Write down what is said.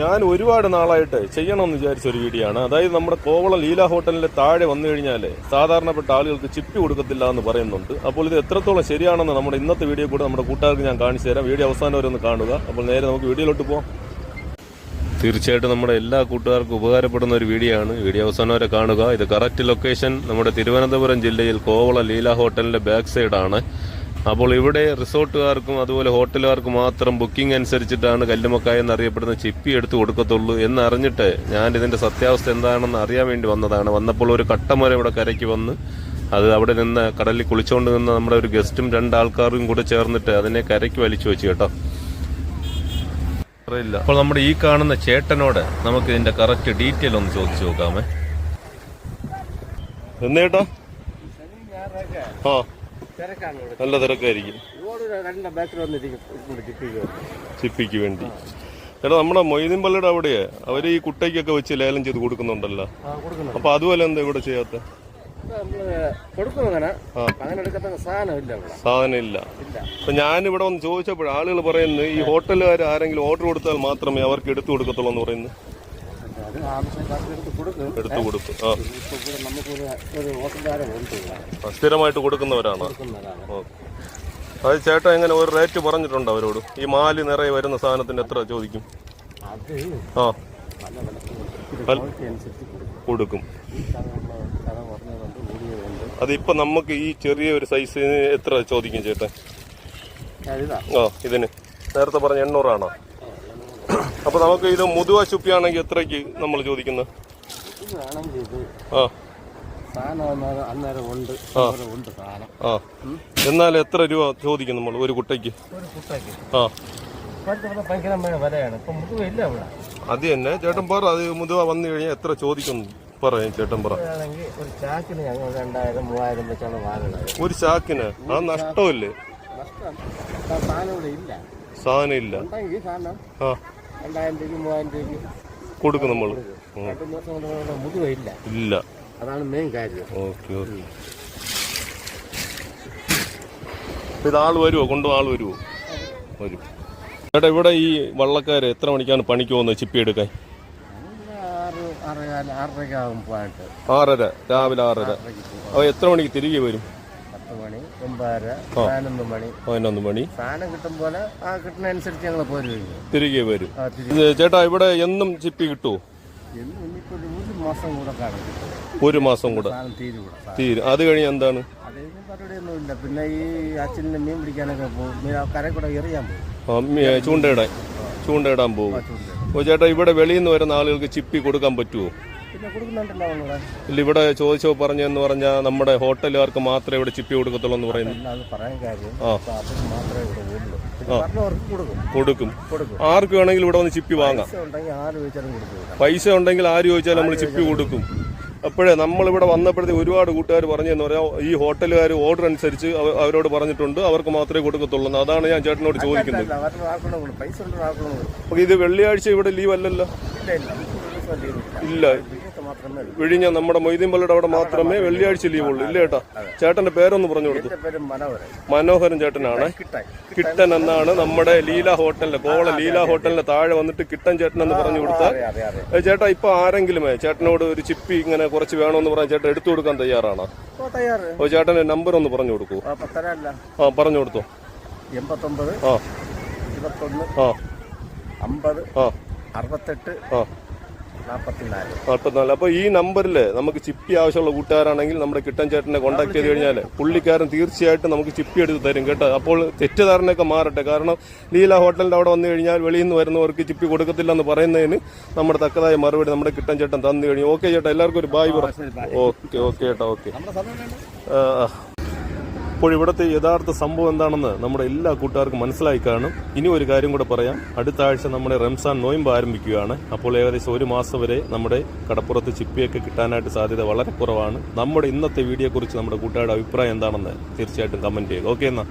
ഞാൻ ഒരുപാട് നാളായിട്ട് ചെയ്യണമെന്ന് വിചാരിച്ച ഒരു വീഡിയോ ആണ് അതായത് നമ്മുടെ കോവള ലീല ഹോട്ടലിന്റെ താഴെ വന്നു കഴിഞ്ഞാൽ സാധാരണപ്പെട്ട ആളുകൾക്ക് ചിപ്പി കൊടുക്കത്തില്ല എന്ന് പറയുന്നുണ്ട്. അപ്പോൾ ഇത് എത്രത്തോളം ശരിയാണെന്ന് നമ്മുടെ ഇന്നത്തെ വീഡിയോ കൂടെ നമ്മുടെ കൂട്ടുകാർക്ക് ഞാൻ കാണിച്ചു തരാം. വീഡിയോ അവസാനം വരെ ഒന്ന് കാണുക. അപ്പോൾ നേരെ നമുക്ക് വീഡിയോയിലോട്ട് പോകാം തീർച്ചയായിട്ടും നമ്മുടെ എല്ലാ കൂട്ടുകാർക്കും ഉപകാരപ്പെടുന്ന ഒരു വീഡിയോ ആണ്. വീഡിയോ അവസാനം വരെ കാണുക. ഇത് കറക്റ്റ് ലൊക്കേഷൻ നമ്മുടെ തിരുവനന്തപുരം ജില്ലയിൽ കോവള ലീല ഹോട്ടലിന്റെ ബാക്ക് സൈഡാണ് അപ്പോൾ ഇവിടെ റിസോർട്ടുകാർക്കും അതുപോലെ ഹോട്ടലുകാർക്കും മാത്രം ബുക്കിംഗ് അനുസരിച്ചിട്ടാണ് കല്ലുമക്കായ എന്നറിയപ്പെടുന്ന ചിപ്പി എടുത്ത് കൊടുക്കത്തുള്ളൂ എന്നറിഞ്ഞിട്ട് ഞാൻ ഇതിന്റെ സത്യാവസ്ഥ എന്താണെന്ന് അറിയാൻ വേണ്ടി വന്നതാണ്. വന്നപ്പോൾ ഒരു കട്ടമര ഇവിടെ കരയ്ക്ക് വന്ന് അത് അവിടെ നിന്ന് കടലിൽ കുളിച്ചുകൊണ്ട് നിന്ന് നമ്മുടെ ഒരു ഗസ്റ്റും രണ്ടാൾക്കാരും കൂടെ ചേർന്നിട്ട് അതിനെ കരയ്ക്ക് വലിച്ചു വെച്ചു കേട്ടോ. അറിയില്ല. അപ്പോൾ നമ്മുടെ ഈ കാണുന്ന ചേട്ടനോട് നമുക്ക് ഇതിന്റെ കറക്റ്റ് ഡീറ്റെയിൽ ഒന്ന് ചോദിച്ചു നോക്കാമേ. എന്നേട്ടോ ഓ നല്ല തിരക്കായിരിക്കും. ചിപ്പിക്ക് വേണ്ടി. ചേട്ടാ നമ്മുടെ മൊയ്തീൻ പള്ളിയുടെ അവിടെയെ. അവർ ഈ കുട്ടയ്ക്കൊക്കെ വെച്ച് ലേലം ചെയ്ത് കൊടുക്കുന്നുണ്ടല്ലോ. അപ്പൊ അതുപോലെ എന്താ ഇവിടെ ചെയ്യാത്ത? സാധനമില്ല അപ്പൊ ഞാനിവിടെ വന്ന് ചോദിച്ചപ്പോൾ ആളുകൾ പറയുന്നത് ഈ ഹോട്ടലുകാർ ആരെങ്കിലും ഓർഡർ കൊടുത്താൽ മാത്രമേ അവർക്ക് എടുത്തു കൊടുക്കത്തുള്ളൂ എന്ന് പറയുന്നു അത് ആവശ്യക്കാർക്ക് എടുത്ത് കൊടുക്കും. സ്ഥിരമായിട്ട് കൊടുക്കുന്നവരാണ്. അത് ചേട്ടൻ എങ്ങനെ ഒരു റേറ്റ് പറഞ്ഞിട്ടുണ്ട് അവരോട്? ഈ മാലി നിറയെ വരുന്ന സാധനത്തിന് എത്ര ചോദിക്കും? ആ. കൊടുക്കും. അതിപ്പോ നമുക്ക് ഈ ചെറിയ ഒരു സൈസിന് എത്ര ചോദിക്കും ചേട്ടൻ? ആ ഇതിന്. നേരത്തെ പറഞ്ഞ എണ്ണൂറാണോ? അപ്പൊ നമുക്ക് ഇത് മുതുവ ചുപ്പിയാണെങ്കിൽ എത്രയ്ക്ക് നമ്മൾ ചോദിക്കുന്നത്? ആ. എന്നാൽ എത്ര രൂപ ചോദിക്കും നമ്മൾ ഒരു കുട്ടയ്ക്ക്? ആ. അത് തന്നെ. ചേട്ടൻ പറ അത് മുതുവ വന്നു കഴിഞ്ഞാൽ എത്ര ചോദിക്കും പറയാം ചേട്ടൻ പറ. ഒരു ചാക്കിന് ആ നഷ്ടമില്ലേ? സാധനം ഇല്ല. ആ. രണ്ടായിരം രൂപയ്ക്ക് മൂവായിരം രൂപയ്ക്ക് കൊടുക്കും നമ്മൾ. രണ്ടു ദിവസം കൊണ്ട് ഇവിടെ ഇല്ല. അതാണ് മെയിൻ കാര്യം. Okay okay. ഇത് ആൾ വരുമോ കൊണ്ടു ആൾ വരുമോ വരും. ചേട്ടാ ഇവിടെ ഈ വള്ളക്കാര് എത്ര മണിക്കാണ് പണിക്ക് പോകുന്നത് ചിപ്പി എടുക്കാൻ? ആറര രാവിലെ ആറര. അപ്പൊ എത്ര മണിക്ക് തിരികെ വരും? ഒമ്പതര പതിനൊന്ന് മണി. പതിനൊന്ന് മണി. സാധനം കിട്ടും പോലെ ആ കിട്ടുന്ന അനുസരിച്ച് ഞങ്ങൾ പോരും തിരികെ വരും. ചേട്ടാ ഇവിടെ എന്നും ചിപ്പി കിട്ടുമോ ഒരു മാസം കൂടെ ഒരു മാസം കൂടെ. തീരും അത് കഴിഞ്ഞ് എന്താണ്? പരിപാടിയൊന്നുമില്ല. പിന്നെ ഈ അച്ഛനെ മീൻ പിടിക്കാനൊക്കെ പോകും. കരയിൽ കൂടെ എറിയാൻ പോകും. ചൂണ്ടയിടാൻ. ചൂണ്ടയിടാൻ പോകും. ഓ ചേട്ടാ ഇവിടെ വെളിയിൽ നിന്ന് വരുന്ന ആളുകൾക്ക് ചിപ്പി കൊടുക്കാൻ പറ്റുമോ ഇല്ല ഇവിടെ ചോദിച്ചോ പറഞ്ഞെന്ന് പറഞ്ഞാൽ നമ്മുടെ ഹോട്ടലുകാർക്ക് മാത്രമേ ഇവിടെ ചിപ്പി കൊടുക്കത്തുള്ളൂ എന്ന് പറയുന്നു. കൊടുക്കും. ആർക്ക് വേണമെങ്കിലും ഇവിടെ വന്ന് ചിപ്പി വാങ്ങാം. പൈസ ഉണ്ടെങ്കിൽ ആര് ചോദിച്ചാലും നമ്മൾ ചിപ്പി കൊടുക്കും. അപ്പോഴേ നമ്മളിവിടെ വന്നപ്പോഴത്തേക്ക് ഒരുപാട് കൂട്ടുകാർ പറഞ്ഞെന്ന് പറയാം ഈ ഹോട്ടലുകാർ ഓർഡർ അനുസരിച്ച് അവരോട് പറഞ്ഞിട്ടുണ്ട് അവർക്ക് മാത്രമേ കൊടുക്കത്തുള്ളൂ അതാണ് ഞാൻ ചേട്ടനോട് ചോദിക്കുന്നത്. ഇത് വെള്ളിയാഴ്ച ഇവിടെ ലീവ് അല്ലല്ലോ? ഇല്ല. വിഴിഞ്ഞ നമ്മുടെ മൊയ്തീൻ പള്ളിയുടെ അവിടെ മാത്രമേ വെള്ളിയാഴ്ച ലീവ് ഉള്ളൂ. ഇല്ല ചേട്ടാ ചേട്ടന്റെ പേരൊന്ന് പറഞ്ഞു കൊടുത്തു മനോഹരൻ ചേട്ടനാണ്. കിട്ടൻ എന്നാണ് നമ്മുടെ ലീല ഹോട്ടലിലെ കോവള ലീല ഹോട്ടലിന്റെ താഴെ വന്നിട്ട് കിട്ടൻ ചേട്ടൻ എന്ന് പറഞ്ഞു കൊടുത്താൽ ഏ, ചേട്ടാ ഇപ്പൊ ആരെങ്കിലും ചേട്ടനോട് ഒരു ചിപ്പി ഇങ്ങനെ കുറച്ച് വേണമെന്ന് പറഞ്ഞാൽ ചേട്ടൻ എടുത്തു കൊടുക്കാൻ തയ്യാറാണോ? ഓ ചേട്ടന്റെ നമ്പർ ഒന്ന് പറഞ്ഞു കൊടുക്കൂ. ആ പറഞ്ഞു കൊടുത്തു. എൺപത്തൊമ്പത് ആ. ഇരുപത്തൊന്ന് ആ. അമ്പത് ആ. അറുപത്തെട്ട് ആ. നാൽപ്പത്തിനാല് നാൽപ്പത്തിനാല് അപ്പൊ ഈ നമ്പറിൽ നമുക്ക് ചിപ്പി ആവശ്യമുള്ള കൂട്ടുകാരാണെങ്കിൽ നമ്മുടെ കിട്ടൻ ചേട്ടനെ കോൺടാക്ട് ചെയ്ത് കഴിഞ്ഞാൽ പുള്ളിക്കാരൻ തീർച്ചയായിട്ടും നമുക്ക് ചിപ്പി എടുത്ത് തരും കേട്ടോ. അപ്പോൾ തെറ്റിദ്ധാരണയൊക്കെ മാറട്ടെ. കാരണം ലീല ഹോട്ടലിന്റെ അവിടെ വന്നു കഴിഞ്ഞാൽ വെളിയിൽ നിന്ന് വരുന്നവർക്ക് ചിപ്പി കൊടുക്കത്തില്ല എന്ന് പറയുന്നതിന് നമ്മുടെ തക്കതായ മറുപടി നമ്മുടെ കിട്ടൻ ചേട്ടൻ തന്നു കഴിഞ്ഞു. ഓക്കെ ചേട്ടാ എല്ലാവർക്കും ഒരു ബായ് പറ. ഓക്കെ ഓക്കെ ചേട്ടാ ഓക്കെ. വേണ്ട? അപ്പോൾ ഇവിടുത്തെ യഥാർത്ഥ സംഭവം എന്താണെന്ന് നമ്മുടെ എല്ലാ കൂട്ടുകാർക്കും മനസ്സിലായി കാണും. ഇനി ഒരു കാര്യം കൂടെ പറയാം. അടുത്ത ആഴ്ച നമ്മുടെ റംസാൻ നോയമ്പ് ആരംഭിക്കുകയാണ്. അപ്പോൾ ഏകദേശം ഒരു മാസം വരെ നമ്മുടെ കടപ്പുറത്ത് ചിപ്പിയൊക്കെ കിട്ടാനായിട്ട് സാധ്യത വളരെ കുറവാണ്. നമ്മുടെ ഇന്നത്തെ വീഡിയോയെക്കുറിച്ച് നമ്മുടെ കൂട്ടുകാരുടെ അഭിപ്രായം എന്താണെന്ന് തീർച്ചയായിട്ടും കമന്റ് ചെയ്യുക. ഓക്കെ എന്നാൽ